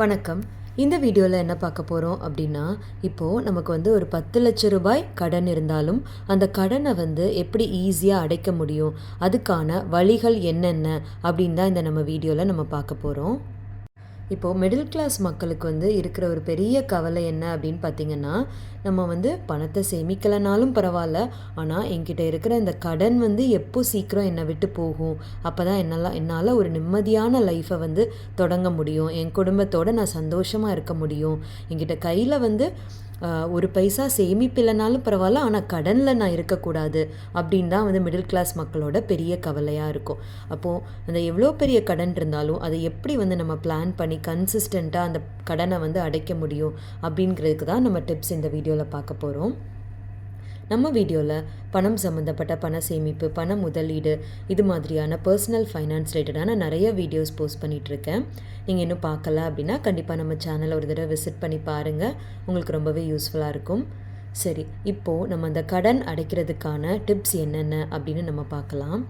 வணக்கம். இந்த வீடியோவில் என்ன பார்க்க போகிறோம் அப்படின்னா இப்போது நமக்கு வந்து ஒரு பத்து லட்ச ரூபாய் கடன் இருந்தாலும் அந்த கடனை வந்து எப்படி ஈஸியாக அடைக்க முடியும்? அதுக்கான வழிகள் என்னென்ன? அப்படின்னு தான் இந்த நம்ம வீடியோவில் நம்ம பார்க்க போகிறோம் இப்போது மிடில் கிளாஸ் மக்களுக்கு வந்து இருக்கிற ஒரு பெரிய கவலை என்ன அப்படின்னு பார்த்தீங்கன்னா நம்ம வந்து பணத்தை சேமிக்கலைனாலும் பரவாயில்ல. ஆனால் என்கிட்ட இருக்கிற இந்த கடன் வந்து எப்போ சீக்கிரம் என்னை விட்டு போகும்? அப்போ தான் என்னால் என்னால் ஒரு நிம்மதியான லைஃப்பை வந்து தொடங்க முடியும். என் குடும்பத்தோடு நான் சந்தோஷமாக இருக்க முடியும். என்கிட்ட கையில் வந்து ஒரு பைசா சேமிப்பில்லைனாலும் பரவாயில்ல ஆனால் கடனில் நான் இருக்கக்கூடாது அப்படின்னு தான் வந்து மிடில் கிளாஸ் மக்களோட பெரிய கவலையாக இருக்கும். அப்போது அந்த எவ்வளோ பெரிய கடன் இருந்தாலும் அதை எப்படி வந்து நம்ம பிளான் பண்ணி கன்சிஸ்டண்ட்டாக அந்த கடனை வந்து அடைக்க முடியும் அப்படிங்கிறதுக்கு தான் நம்ம டிப்ஸ் இந்த வீடியோவில் பார்க்க போகிறோம் நம்ம வீடியோவில் பணம் சம்மந்தப்பட்ட பண சேமிப்பு பண முதலீடு இது மாதிரியான பர்சனல் ஃபைனான்ஸ் ரிலேட்டடான நிறைய வீடியோஸ் போஸ்ட் பண்ணிகிட்ருக்கேன் நீங்கள் இன்னும் பார்க்கல அப்படின்னா கண்டிப்பாக நம்ம சேனலை ஒரு தடவை விசிட் பண்ணி பாருங்கள் உங்களுக்கு ரொம்பவே யூஸ்ஃபுல்லாக இருக்கும். சரி இப்போது நம்ம அந்த கடன் அடைக்கிறதுக்கான டிப்ஸ் என்னென்ன அப்படின்னு நம்ம பார்க்கலாம்.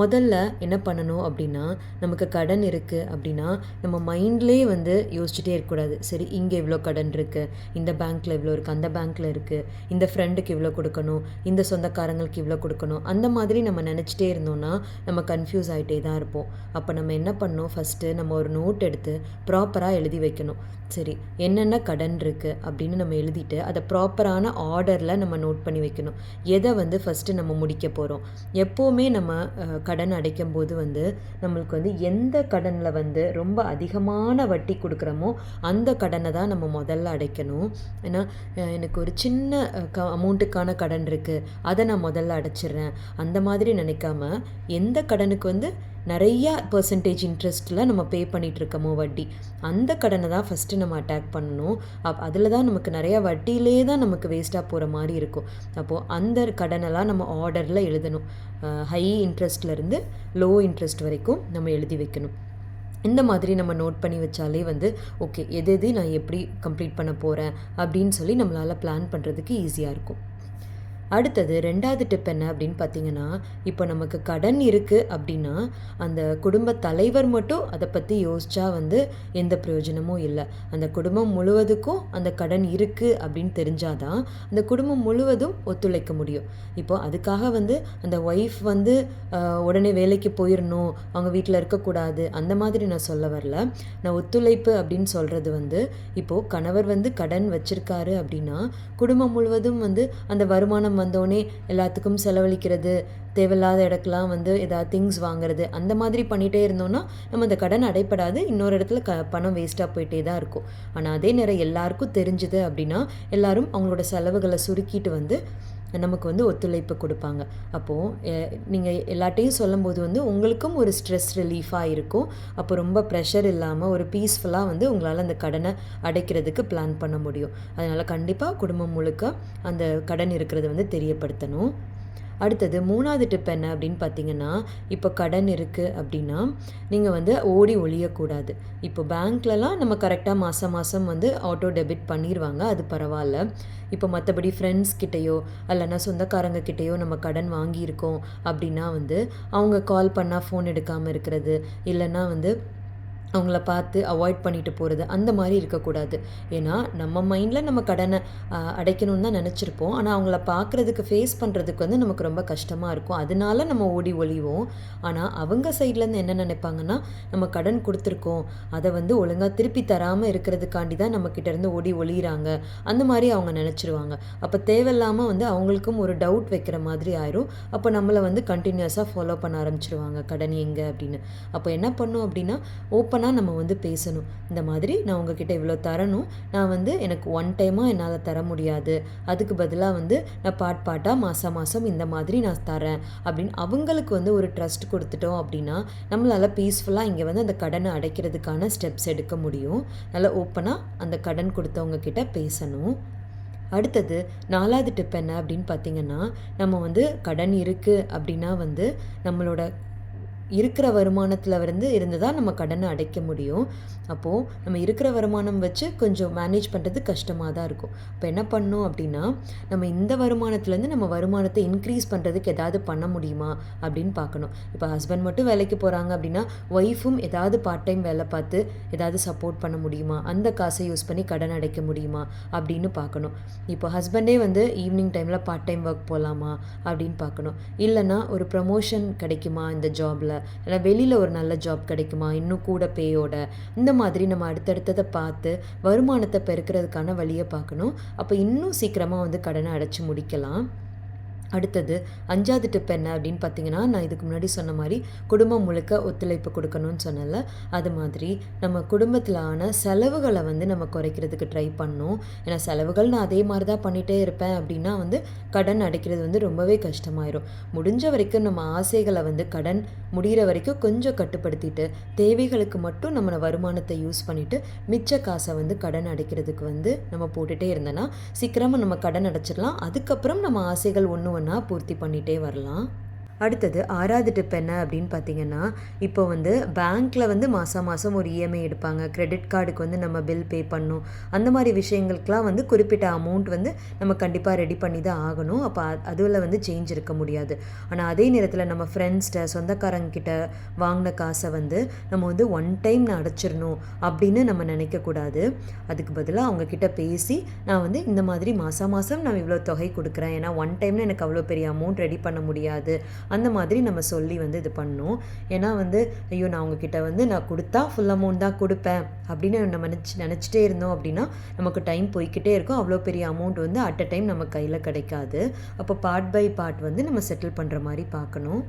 முதல்ல என்ன பண்ணணும் அப்படின்னா நமக்கு கடன் இருக்குது அப்படின்னா நம்ம மைண்ட்லேயே வந்து யோசிச்சுட்டே இருக்கக்கூடாது. சரி இங்கே இவ்வளோ கடன் இருக்குது இந்த பேங்க்கில் இவ்வளோ இருக்குது அந்த பேங்க்கில் இருக்குது இந்த ஃப்ரெண்டுக்கு இவ்வளோ கொடுக்கணும் இந்த சொந்தக்காரங்களுக்கு இவ்வளோ கொடுக்கணும் அந்த மாதிரி நம்ம நினச்சிட்டே இருந்தோம்னா நம்ம கன்ஃபியூஸ் ஆகிட்டே தான் இருப்போம். அப்போ நம்ம என்ன பண்ணணும்? ஃபஸ்ட்டு நம்ம ஒரு நோட் எடுத்து ப்ராப்பராக எழுதி வைக்கணும். சரி என்னென்ன கடன் இருக்குது அப்படின்னு நம்ம எழுதிட்டு அதை ப்ராப்பரான ஆர்டரில் நம்ம நோட் பண்ணி வைக்கணும். எதை வந்து ஃபஸ்ட்டு நம்ம முடிக்க போகிறோம் எப்போவுமே நம்ம கடன் அடைக்கும் போது வந்து நம்மளுக்கு வந்து எந்த கடனில் வந்து ரொம்ப அதிகமான வட்டி கொடுக்குறோமோ அந்த கடனை தான் நம்ம முதல்ல அடைக்கணும். ஏன்னா எனக்கு ஒரு சின்ன க அமௌண்ட்டுக்கான கடன் இருக்குது அதை நான் முதல்ல அடைச்சிடுறேன். அந்த மாதிரி நினைக்காம எந்த கடனுக்கு வந்து நிறையா பர்சன்டேஜ் இன்ட்ரெஸ்ட்டில் நம்ம பே பண்ணிகிட்ருக்கோமோ இருக்கோமோ வட்டி. அந்த கடனை தான் ஃபஸ்ட்டு நம்ம அட்டாக் பண்ணணும். அப் அதில் தான் நமக்கு நிறையா வட்டியிலே தான் நமக்கு வேஸ்ட்டாக போகிற மாதிரி இருக்கும். அப்போது அந்த கடனெல்லாம் நம்ம ஆர்டரில் எழுதணும். ஹை இன்ட்ரெஸ்ட்லேருந்து லோ இன்ட்ரெஸ்ட் வரைக்கும் நம்ம எழுதி வைக்கணும். இந்த மாதிரி நம்ம நோட் பண்ணி வச்சாலே வந்து ஓகே எது எது நான் எப்படி கம்ப்ளீட் பண்ண போகிறேன் அப்படின்னு சொல்லி நம்மளால் பிளான் பண்ணுறதுக்கு ஈஸியாக இருக்கும். அடுத்தது ரெண்டாவது டிப் என்ன அப்படின்னு பார்த்தீங்கன்னா இப்போ நமக்கு கடன் இருக்குது அப்படின்னா அந்த குடும்ப தலைவர் மட்டும் அதை பற்றி யோசிச்சா வந்து எந்த பிரயோஜனமும் இல்லை. அந்த குடும்பம் முழுவதுக்கும் அந்த கடன் இருக்குது அப்படின்னு தெரிஞ்சாதான் அந்த குடும்பம் முழுவதும் ஒத்துழைக்க முடியும். இப்போ அதுக்காக வந்து அந்த ஒய்ஃப் வந்து உடனே வேலைக்கு போயிடணும் அவங்க வீட்டில் இருக்கக்கூடாது அந்த மாதிரி நான் சொல்ல வரல. நான் ஒத்துழைப்பு அப்படின்னு சொல்கிறது வந்து இப்போது கணவர் வந்து கடன் வச்சுருக்காரு அப்படின்னா குடும்பம் முழுவதும் வந்து அந்த வருமானம் வந்தோடனே எல்லாத்துக்கும் செலவழிக்கிறது. தேவையில்லாத இடத்துலாம் வந்து ஏதாவது திங்ஸ் வாங்குறது. அந்த மாதிரி பண்ணிகிட்டே இருந்தோம்னா நம்ம அந்த கடன் அடைப்படாது. இன்னொரு இடத்துல க பணம் வேஸ்ட்டாக போயிட்டே தான் இருக்கும். ஆனால் அதே நேரம் எல்லாருக்கும் தெரிஞ்சுது அப்படின்னா எல்லாரும் அவங்களோட செலவுகளை சுருக்கிட்டு வந்து நமக்கு வந்து ஒத்துழைப்பு கொடுப்பாங்க. அப்போது நீங்கள் எல்லாட்டையும் சொல்லும்போது வந்து உங்களுக்கும் ஒரு ஸ்ட்ரெஸ் ரிலீஃபாக இருக்கும். அப்போ ரொம்ப ப்ரெஷர் இல்லாமல் ஒரு பீஸ்ஃபுல்லாக வந்து உங்களால் அந்த கடனை அடைக்கிறதுக்கு பிளான் பண்ண முடியும். அதனால் கண்டிப்பாக குடும்பம் முழுக்க அந்த கடன் இருக்கிறத வந்து தெரியப்படுத்தணும். அடுத்தது மூணாவது டிப் என்ன அப்படின்னு பார்த்தீங்கன்னா இப்போ கடன் இருக்குது அப்படின்னா நீங்கள் வந்து ஓடி ஒழியக்கூடாது இப்போ பேங்க்லலாம் நம்ம கரெக்டாக மாதம் மாதம் வந்து ஆட்டோ டெபிட் பண்ணிடுவாங்க அது பரவாயில்ல. இப்போ மற்றபடி ஃப்ரெண்ட்ஸ் கிட்டேயோ இல்லைன்னா சொந்தக்காரங்க கிட்டேயோ நம்ம கடன் வாங்கியிருக்கோம் அப்படின்னா வந்து அவங்க கால் பண்ணால் ஃபோன் எடுக்காமல் இருக்கிறது இல்லைன்னா வந்து அவங்கள பார்த்து அவாய்ட் பண்ணிட்டு போகிறது அந்த மாதிரி இருக்கக்கூடாது. ஏன்னா நம்ம மைண்டில் நம்ம கடனை அடைக்கணும்னு தான் நினச்சிருப்போம். ஆனால் அவங்கள பார்க்குறதுக்கு ஃபேஸ் பண்ணுறதுக்கு வந்து நமக்கு ரொம்ப கஷ்டமாக இருக்கும். அதனால நம்ம ஓடி ஒழிவோம் ஆனால் அவங்க சைட்லேருந்து என்ன நினைப்பாங்கன்னா நம்ம கடன் கொடுத்துருக்கோம். அதை வந்து ஒழுங்காக திருப்பி தராமல் இருக்கிறதுக்காண்டி தான் நம்மக்கிட்டேருந்து இருந்து ஓடி ஒழிகிறாங்க அந்த மாதிரி அவங்க நினச்சிருவாங்க. அப்போ தேவையில்லாமல் வந்து அவங்களுக்கும் ஒரு டவுட் வைக்கிற மாதிரி ஆயிரும். அப்போ நம்மளை வந்து கண்டினியூஸாக ஃபாலோ பண்ண ஆரம்பிச்சிருவாங்க. கடன் எங்கே அப்படின்னு. அப்போ என்ன பண்ணும் அப்படின்னா ஓப்பன் ஓப்பனாக நம்ம வந்து பேசணும். இந்த மாதிரி நான் உங்ககிட்ட இவ்வளோ தரணும். நான் வந்து எனக்கு ஒன் டைமாக என்னால் தர முடியாது. அதுக்கு பதிலாக வந்து நான் பாட் பாட்டாக மாதம் மாதம் இந்த மாதிரி நான் தரேன். அப்படின்னு அவங்களுக்கு வந்து ஒரு ட்ரஸ்ட் கொடுத்துட்டோம் அப்படின்னா நம்மளால் பீஸ்ஃபுல்லாக இங்கே வந்து அந்த கடனை அடைக்கிறதுக்கான ஸ்டெப்ஸ் எடுக்க முடியும். நல்லா ஓப்பனாக அந்த கடன் கொடுத்தவங்க கிட்ட பேசணும். அடுத்தது நாலாவது டிப் என்ன அப்படின்னு பார்த்தீங்கன்னா நம்ம வந்து கடன் இருக்குது அப்படின்னா வந்து நம்மளோட இருக்கிற வருமானத்தில் இருந்து இருந்து தான் நம்ம கடனை அடைக்க முடியும். அப்போது நம்ம இருக்கிற வருமானம் வச்சு கொஞ்சம் மேனேஜ் பண்ணுறது கஷ்டமாக தான் இருக்கும். இப்போ என்ன பண்ணோம் அப்படின்னா நம்ம இந்த வருமானத்துலேருந்து நம்ம வருமானத்தை இன்க்ரீஸ் பண்ணுறதுக்கு ஏதாவது பண்ண முடியுமா அப்படின்னு பார்க்கணும். இப்போ ஹஸ்பண்ட் மட்டும் வேலைக்கு போகிறாங்க அப்படின்னா ஒய்ஃபும் ஏதாவது பார்ட் டைம் வேலை பார்த்து ஏதாவது சப்போர்ட் பண்ண முடியுமா? அந்த காசை யூஸ் பண்ணி கடன் அடைக்க முடியுமா? அப்படின்னு பார்க்கணும். இப்போ ஹஸ்பண்டே வந்து ஈவினிங் டைமில் பார்ட் டைம் ஒர்க் போகலாமா அப்படின்னு பார்க்கணும். இல்லைன்னா ஒரு ப்ரமோஷன் கிடைக்குமா இந்த ஜாபில் இல்லை வெளியில் ஒரு நல்ல ஜாப் கிடைக்குமா? இன்னும் கூட பேயோட இந்த மாதிரி நம்ம அடுத்தடுத்ததை பார்த்து வருமானத்தை பெருக்கிறதுக்கான வழியை பார்க்கணும். அப்போ இன்னும் சீக்கிரமாக வந்து கடனை அடைச்சி முடிக்கலாம். அடுத்தது அஞ்சாவது டிப் என்ன அப்படின்னு பார்த்தீங்கன்னா நான் இதுக்கு முன்னாடி சொன்ன மாதிரி குடும்பம் முழுக்க ஒத்துழைப்பு கொடுக்கணும்னு சொன்னல அது மாதிரி நம்ம குடும்பத்தில் ஆன செலவுகளை வந்து நம்ம குறைக்கிறதுக்கு ட்ரை பண்ணணும். ஏன்னா செலவுகள் நான் அதே மாதிரி தான் பண்ணிகிட்டே இருப்பேன் அப்படின்னா வந்து கடன் அடைக்கிறது வந்து ரொம்பவே கஷ்டமாயிரும். முடிஞ்ச வரைக்கும் நம்ம ஆசைகளை வந்து கடன் முடிகிற வரைக்கும் கொஞ்சம் கட்டுப்படுத்திட்டு தேவைகளுக்கு மட்டும் நம்ம வருமானத்தை யூஸ் பண்ணிவிட்டு மிச்ச காசை வந்து கடன் அடைக்கிறதுக்கு வந்து நம்ம போட்டுகிட்டே இருந்தோன்னா சீக்கிரமாக நம்ம கடன் அடைச்சிடலாம். அதுக்கப்புறம் நம்ம ஆசைகள் ஒன்று ஒவ்வொன்றா பூர்த்தி பண்ணிகிட்டே வரலாம். அடுத்தது ஆறாவது டிப் என்ன அப்படின்னு பார்த்தீங்கன்னா இப்போ வந்து பேங்க்கில் வந்து மாதம் மாதம் ஒரு இஎம்ஐ எடுப்பாங்க. கிரெடிட் கார்டுக்கு வந்து நம்ம பில் பே பண்ணும் அந்த மாதிரி விஷயங்களுக்கெலாம் வந்து குறிப்பிட்ட அமௌண்ட் வந்து நம்ம கண்டிப்பாக ரெடி பண்ணி தான் ஆகணும். அப்போ அதில் வந்து சேஞ்ச் இருக்க முடியாது. ஆனால் அதே நேரத்தில் நம்ம ஃப்ரெண்ட்ஸ்கிட்ட சொந்தக்காரங்கிட்ட வாங்கின காசை வந்து நம்ம வந்து ஒன் டைம் நான் அடைச்சிடணும் அப்படின்னு நம்ம நினைக்கக்கூடாது அதுக்கு பதிலாக அவங்கக்கிட்ட பேசி நான் வந்து இந்த மாதிரி மாதம் மாதம் நான் இவ்வளோ தொகை கொடுக்குறேன். ஏன்னா ஒன் டைமில் எனக்கு அவ்வளோ பெரிய அமௌண்ட் ரெடி பண்ண முடியாது. அந்த மாதிரி நம்ம சொல்லி வந்து இது பண்ணோம். ஏன்னா வந்து ஐயோ நான் உங்ககிட்ட வந்து நான் கொடுத்தா ஃபுல் அமௌண்ட் தான் கொடுப்பேன். அப்படின்னு நம்ம நினச்சி நினச்சிட்டே இருந்தோம் அப்படின்னா நமக்கு டைம் போய்கிட்டே இருக்கும். அவ்வளோ பெரிய அமௌண்ட் வந்து அட் அ டைம் நம்ம கையில் கிடைக்காது. அப்போ பார்ட் பை பார்ட் வந்து நம்ம செட்டில் பண்ணுற மாதிரி பார்க்கணும்.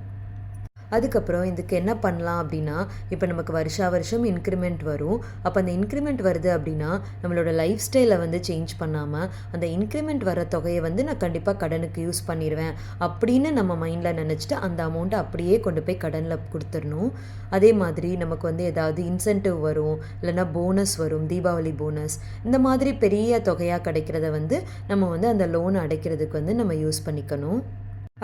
அதுக்கப்புறம் இதுக்கு என்ன பண்ணலாம் அப்படின்னா இப்போ நமக்கு வருஷா வருஷம் இன்க்ரிமெண்ட் வரும். அப்போ அந்த இன்க்ரிமெண்ட் வருது அப்படின்னா நம்மளோட லைஃப் ஸ்டைலை வந்து சேஞ்ச் பண்ணாமல் அந்த இன்க்ரிமெண்ட் வர தொகையை வந்து நான் கண்டிப்பாக கடனுக்கு யூஸ் பண்ணிடுவேன் அப்படின்னு நம்ம மைண்டில் நினச்சிட்டு அந்த அமௌண்ட்டை அப்படியே கொண்டு போய் கடனில் கொடுத்துடணும். அதே மாதிரி நமக்கு வந்து ஏதாவது இன்சென்டிவ் வரும் இல்லைன்னா போனஸ் வரும் தீபாவளி போனஸ் இந்த மாதிரி பெரிய தொகையாக கிடைக்கிறத வந்து நம்ம வந்து அந்த லோன் அடைக்கிறதுக்கு வந்து நம்ம யூஸ் பண்ணிக்கணும்.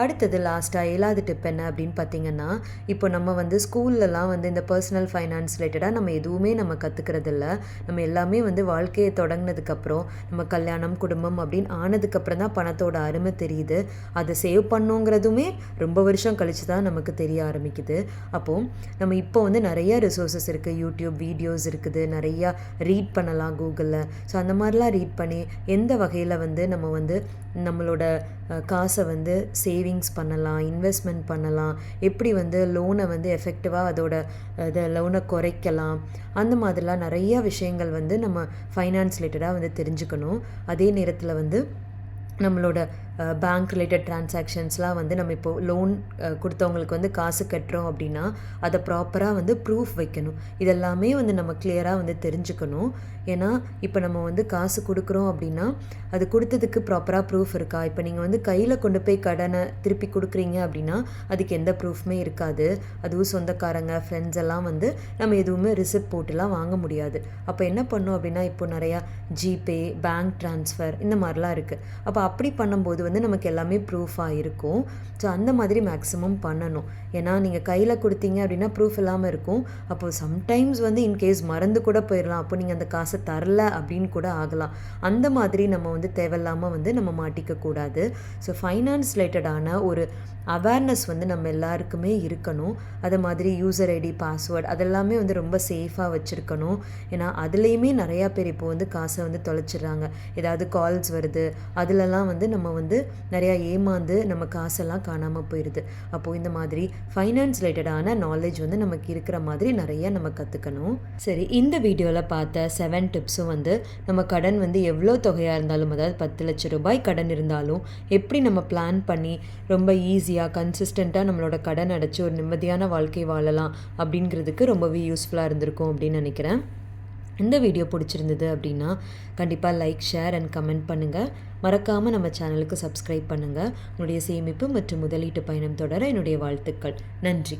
அடுத்தது லாஸ்ட்டாக ஏழாவது டிப் என்ன அப்படின்னு பார்த்தீங்கன்னா இப்போ நம்ம வந்து ஸ்கூல்லலாம் வந்து இந்த பர்சனல் ஃபைனான்ஸ் ரிலேட்டடாக நம்ம எதுவுமே நம்ம கற்றுக்கிறதில்ல நம்ம எல்லாமே வந்து வாழ்க்கையை தொடங்கினதுக்கப்புறம் நம்ம கல்யாணம் குடும்பம் அப்படின்னு ஆனதுக்கப்புறம் தான் பணத்தோட அருமை தெரியுது. அதை சேவ் பண்ணுங்கிறதுமே ரொம்ப வருஷம் கழித்து தான் நமக்கு தெரிய ஆரம்பிக்குது. அப்போது நம்ம இப்போ வந்து நிறைய ரிசோர்ஸஸ் இருக்குது யூடியூப் வீடியோஸ் இருக்குது. நிறையா ரீட் பண்ணலாம் கூகுளில் ஸோ அந்த மாதிரிலாம் ரீட் பண்ணி எந்த வகையில் வந்து நம்ம வந்து நம்மளோட காசை வந்து சேவிங்ஸ் பண்ணலாம் இன்வெஸ்ட்மெண்ட் பண்ணலாம். எப்படி வந்து லோனை வந்து எஃபெக்டிவாக அதோட இதை லோனை குறைக்கலாம். அந்த மாதிரிலாம் நிறையா விஷயங்கள் வந்து நம்ம ஃபைனான்ஸ் ரிலேட்டடாக வந்து தெரிஞ்சுக்கணும். அதே நேரத்தில் வந்து நம்மளோட பேங்க் ரிலேட்டட் ட்ரான்சாக்ஷன்ஸ்லாம் வந்து நம்ம இப்போது லோன் கொடுத்தவங்களுக்கு வந்து காசு கட்டுறோம் அப்படின்னா அதை ப்ராப்பராக வந்து ப்ரூஃப் வைக்கணும். இதெல்லாமே வந்து நம்ம கிளியராக வந்து தெரிஞ்சுக்கணும். ஏன்னா இப்போ நம்ம வந்து காசு கொடுக்குறோம் அப்படின்னா அது கொடுத்ததுக்கு ப்ராப்பராக ப்ரூஃப் இருக்கா? இப்போ நீங்கள் வந்து கையில் கொண்டு போய் கடனை திருப்பி கொடுக்குறீங்க அப்படின்னா அதுக்கு எந்த ப்ரூஃப்மே இருக்காது. அதுவும் சொந்தக்காரங்க ஃப்ரெண்ட்ஸ் எல்லாம் வந்து நம்ம எதுவுமே ரிசிப்ட் போட்டுலாம் வாங்க முடியாது. அப்போ என்ன பண்ணோம் அப்படின்னா இப்போ நிறையா ஜிபே பேங்க் ட்ரான்ஸ்ஃபர் இந்த மாதிரிலாம் இருக்குது அப்போ அப்படி பண்ணும்போது வந்து நமக்கு எல்லாமே ப்ரூஃபாக இருக்கும். ஸோ அந்த மாதிரி மேக்ஸிமம் பண்ணணும். ஏன்னா நீங்கள் கையில் கொடுத்தீங்க அப்படின்னா ப்ரூஃப் இல்லாமல் இருக்கும். அப்போது சம்டைம்ஸ் வந்து இன்கேஸ் மறந்து கூட போயிடலாம். அப்போ நீங்கள் அந்த காசை தரல அப்படின்னு கூட ஆகலாம். அந்த மாதிரி நம்ம வந்து தேவையில்லாமல் வந்து நம்ம மாட்டிக்கக்கூடாது ஸோ ஃபைனான்ஸ் ரிலேட்டடான ஒரு அவேர்னஸ் வந்து நம்ம எல்லாருக்குமே இருக்கணும். அது மாதிரி யூசர் ஐடி பாஸ்வேர்ட் அதெல்லாமே வந்து ரொம்ப சேஃபாக வச்சுருக்கணும். ஏன்னா அதுலேயுமே நிறையா பேர் இப்போ வந்து காசை வந்து தொலைச்சிடுறாங்க. ஏதாவது கால்ஸ் வருது. அதிலலாம் வந்து நம்ம வந்து வந்து நிறையா ஏமாந்து நம்ம காசெல்லாம் காணாமல் போயிடுது அப்போது இந்த மாதிரி ஃபைனான்ஸ் ரிலேட்டடான நாலேஜ் வந்து நமக்கு இருக்கிற மாதிரி நிறைய நம்ம கற்றுக்கணும் சரி இந்த வீடியோவில் பார்த்த செவன் டிப்ஸும் வந்து நம்ம கடன் வந்து எவ்வளோ தொகையாக இருந்தாலும் அதாவது பத்து லட்சம் ரூபாய் கடன் இருந்தாலும் எப்படி நம்ம பிளான் பண்ணி ரொம்ப ஈஸியாக கன்சிஸ்டண்ட்டாக நம்மளோட கடன் அடைச்சி ஒரு நிம்மதியான வாழ்க்கை வாழலாம் அப்படிங்கிறதுக்கு ரொம்பவே யூஸ்ஃபுல்லாக இருந்திருக்கும் அப்படின்னு நினைக்கிறேன். இந்த வீடியோ பிடிச்சிருந்தது அப்படின்னா கண்டிப்பாக லைக் ஷேர் அண்ட் கமெண்ட் பண்ணுங்கள் மறக்காமல் நம்ம சேனலுக்கு சப்ஸ்கிரைப் பண்ணுங்கள் உங்களுடைய சேமிப்பு மற்றும் முதலீட்டு பயணம் தொடர என்னுடைய வாழ்த்துக்கள். நன்றி.